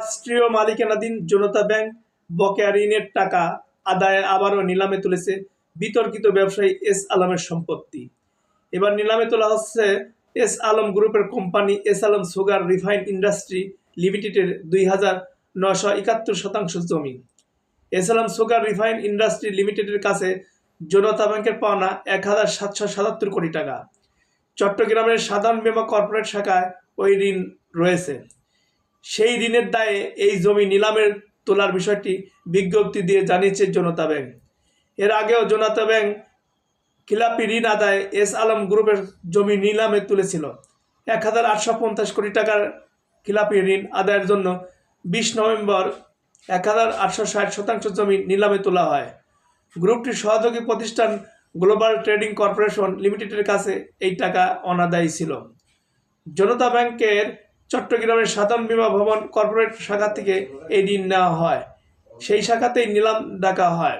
রাষ্ট্রীয় মালিকানাধীন জনতা ব্যাংক বকেয়া ঋণের টাকা আদায়ে আবারও নিলামে তুলেছে বিতর্কিত ব্যবসায়ী এস আলমের সম্পত্তি। এবার নিলামে তোলা হচ্ছে এস আলম গ্রুপের company S Alam sugar refine industry লিমিটেডের দুই হাজার নশো একাত্তর শতাংশ জমি। S Alam sugar refine industry লিমিটেডের কাছে জনতা ব্যাংকের পাওনা এক হাজার সাতশো সাতাত্তর কোটি টাকা। চট্টগ্রামের সাধারণ বীমা কর্পোরেট শাখায় ওই ঋণ রয়েছে। সেই ঋণের দায়ে এই জমি নিলামের তোলার বিষয়টি বিজ্ঞপ্তি দিয়ে জানিয়েছে জনতা ব্যাংক। এর আগেও জনতা ব্যাংক খিলাপি ঋণ আদায় এস আলম গ্রুপের জমি নিলামে তুলেছিল। এক হাজার আটশো পঞ্চাশ কোটি টাকার খিলাপি ঋণ আদায়ের জন্য বিশ নভেম্বর এক হাজার আটশো ষাট শতাংশ জমি নিলামে তোলা হয়। গ্রুপটির সহযোগী প্রতিষ্ঠান গ্লোবাল ট্রেডিং কর্পোরেশন লিমিটেডের কাছে এই টাকা অনাদায়ী ছিল। জনতা ব্যাংকের চট্টগ্রামের সাধারণ বীমা ভবন কর্পোরেট শাখা থেকে এই ঋণ নেওয়া হয়। সেই শাখাতেই নিলাম ডাকা হয়।